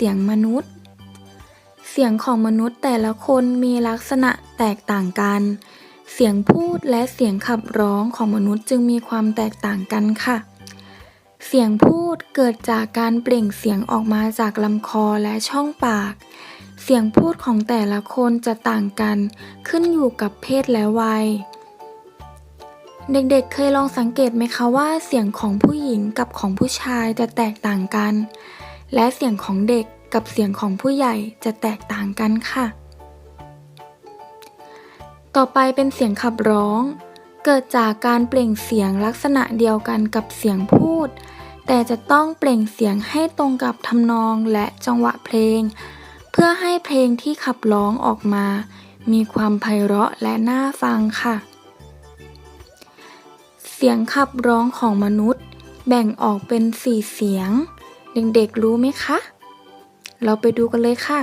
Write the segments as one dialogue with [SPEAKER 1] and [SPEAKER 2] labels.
[SPEAKER 1] เสียงมนุษย์ เสียงของมนุษย์แต่ละคนมีลักษณะแตกต่างกัน เสียงพูดและเสียงขับร้องของมนุษย์จึงมีความแตกต่างกันค่ะ เสียงพูดเกิดจากการเปล่งเสียงออกมาจากลำคอและช่องปาก เสียงพูดของแต่ละคนจะต่างกัน ขึ้นอยู่กับเพศและวัยเด็กๆเคยลองสังเกตไหมคะว่าเสียงของผู้หญิงกับของผู้ชายจะแตกต่างกัน และเสียงของเด็กกับเสียงของผู้ใหญ่จะแตกต่างกันค่ะ ต่อไปเป็นเสียงขับร้อง เกิดจากการเปล่งเสียงลักษณะเดียวกันกับเสียงพูด แต่จะต้องเปล่งเสียงให้ตรงกับทำนองและจังหวะเพลง เพื่อให้เพลงที่ขับร้องออกมา มีความไพเราะและน่าฟังค่ะ เสียงขับร้องของมนุษย์ แบ่งออกเป็นสี่เสียง เด็กๆรู้ไหมคะ เราไปดูกันเลยค่ะ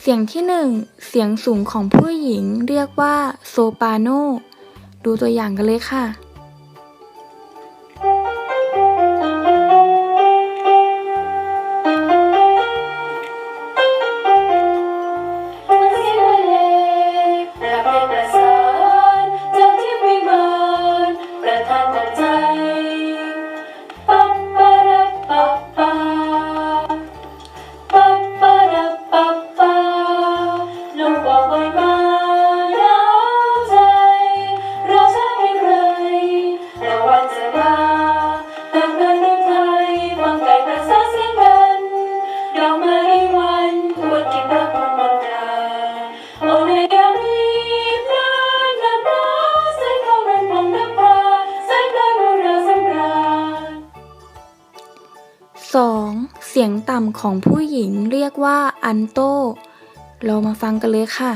[SPEAKER 1] เสียงที่หนึ่งเสียงสูงของผู้หญิงเรียกว่าโซปราโน ดูตัวอย่างกันเลยค่ะ
[SPEAKER 2] สียงต่ำ
[SPEAKER 1] ของผู้หญิงเรียกว่าอันโต เรามาฟังกันเลยค่ะ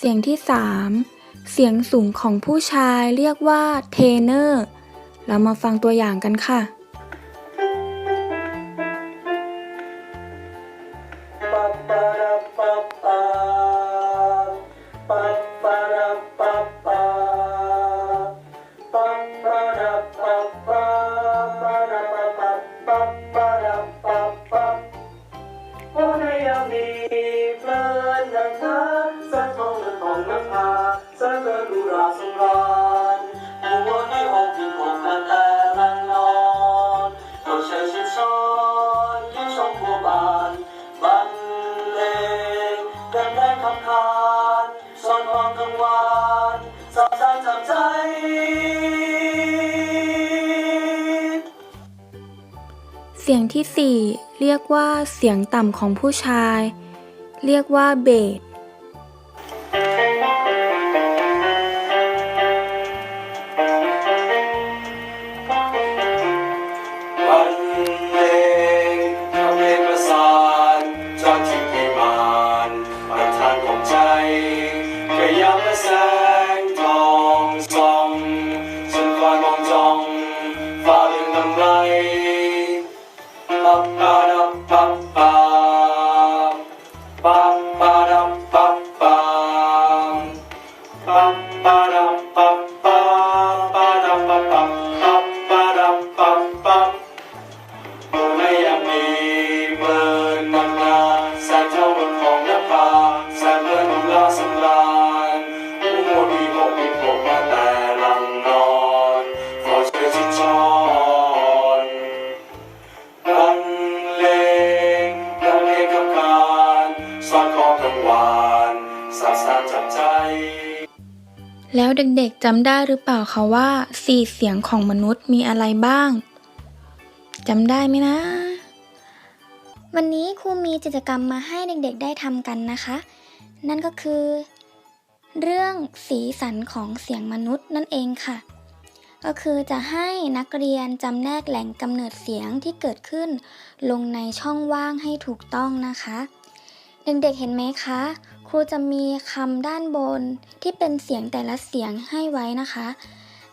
[SPEAKER 2] เสียงที่
[SPEAKER 1] 3 เสียงสูงของผู้ชายเรียกว่าเทเนอร์ เรามาฟังตัวอย่างกันค่ะ
[SPEAKER 3] โอ้ สียง
[SPEAKER 1] ที่ 4 เรียกว่าเสียงต่ำของผู้ชาย เรียกว่าเบส
[SPEAKER 3] เด็ก
[SPEAKER 1] ๆจำได้หรือเปล่าคะว่าสี่เสียงของมนุษย์มีอะไรบ้างจำได้ไหมนะ
[SPEAKER 4] วันนี้ครูมีกิจกรรมมาให้เด็กๆได้ทำกันนะคะ นั่นก็คือ เรื่องสีสันของเสียงมนุษย์นั่นเองค่ะ ก็คือจะให้นักเรียนจำแนกแหล่งกำเนิดเสียงที่เกิดขึ้น ลงในช่องว่างให้ถูกต้องนะคะ เด็กๆเห็นไหมคะ ครูจะมีคำด้านบนที่เป็นเสียงแต่ละเสียงให้ไว้นะคะ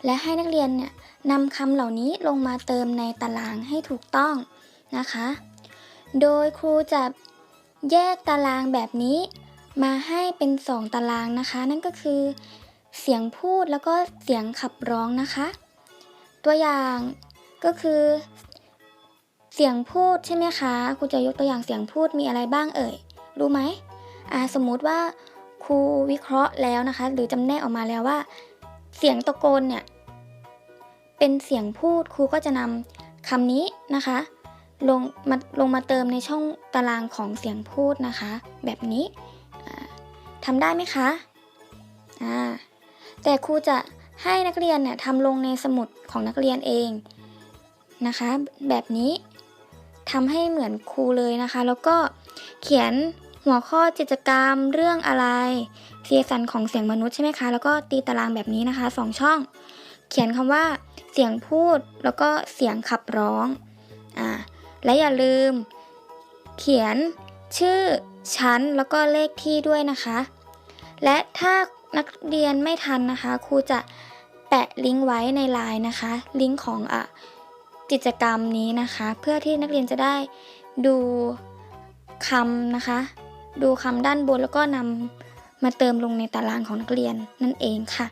[SPEAKER 4] และให้นักเรียนเนี่ยนำคำเหล่านี้ลงมาเติมในตารางให้ถูกต้องนะคะ โดยครูจะแยกตารางแบบนี้มาให้เป็นสองตารางนะคะ นั่นก็คือ เสียงพูดแล้วก็เสียงขับร้องนะคะ ตัวอย่างก็คือ เสียงพูดใช่ไหมคะครูจะยกตัวอย่างเสียงพูดมีอะไรบ้างเอ่ย รู้ไหม สมมุติว่าครูวิเคราะห์แล้วนะคะ หรือจำแนกออกมาแล้วว่า เสียงตะโกนเนี่ยเป็นเสียงพูดครูก็จะนำคำนี้นะคะลงมาลงมาเติมในช่องตารางของเสียงพูดนะคะ แบบนี้อ่าทำได้ไหมคะอ่าแต่ครูจะให้นักเรียนเนี่ยทำลงในสมุดของนักเรียนเองนะคะ แบบนี้ทำให้เหมือนครูเลยนะคะ แล้วก็เขียน หัวข้อกิจกรรมเรื่องอะไรเสียสันของเสียงมนุษย์ใช่ไหมคะ แล้วก็ตีตารางแบบนี้นะคะสองช่อง เขียนคำว่าเสียงพูดแล้วก็เสียงขับร้องอ่าและอย่าลืม เขียนชื่อชั้นแล้วก็เลขที่ด้วยนะคะ และถ้านักเรียนไม่ทันนะคะครูจะแปะลิงก์ไว้ในไลน์นะคะ ลิงก์ของอะกิจกรรมนี้นะคะ เพื่อที่นักเรียนจะได้ดูคำนะคะ ดูคำด้านบนแล้วก็นำมาเติมลงในตารางของนักเรียนนั่นเองค่ะ